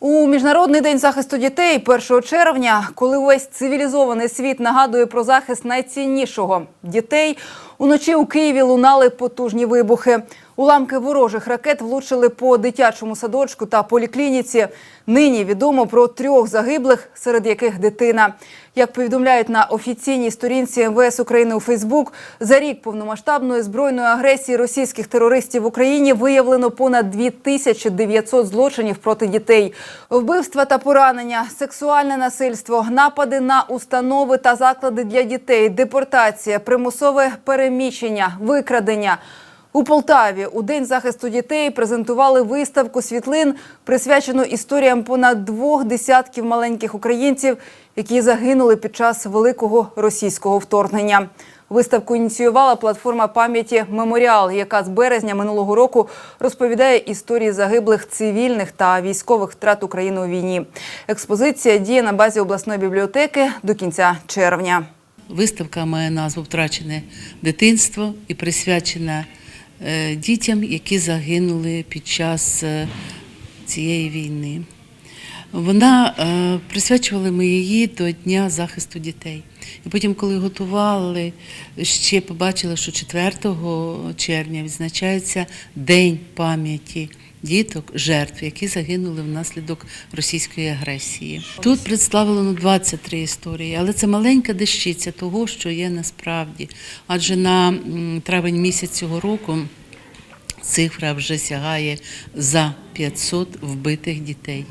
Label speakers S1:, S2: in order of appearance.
S1: У міжнародний день захисту дітей 1 червня, коли увесь цивілізований світ нагадує про захист найціннішого дітей, уночі у Києві лунали потужні вибухи. Уламки ворожих ракет влучили по дитячому садочку та поліклініці. Нині відомо про трьох загиблих, серед яких дитина. Як повідомляють на офіційній сторінці МВС України у Фейсбук, за рік повномасштабної збройної агресії російських терористів в Україні виявлено понад 2900 злочинів проти дітей. Вбивства та поранення, сексуальне насильство, напади на установи та заклади для дітей, депортація, примусове переміщення, викрадення. У Полтаві у День захисту дітей презентували виставку світлин, присвячену історіям понад двох десятків маленьких українців, які загинули під час великого російського вторгнення. Виставку ініціювала платформа пам'яті Меморіал, яка з березня минулого року розповідає історії загиблих цивільних та військових втрат України у війні. Експозиція діє на базі обласної бібліотеки до кінця червня.
S2: Виставка має назву Втрачене дитинство і присвячена дітям, які загинули під час е, цієї війни. Вона е, присвячували ми її до Дня захисту дітей. І потім, коли готували, ще побачили, що 4 червня відзначається День пам'яті діток, жертв, які загинули внаслідок російської агресії. Тут представлено 23 історії, але це маленька дещиця того, що є насправді. Адже на травень місяць цього року цифра вже сягає за 500 вбитих дітей.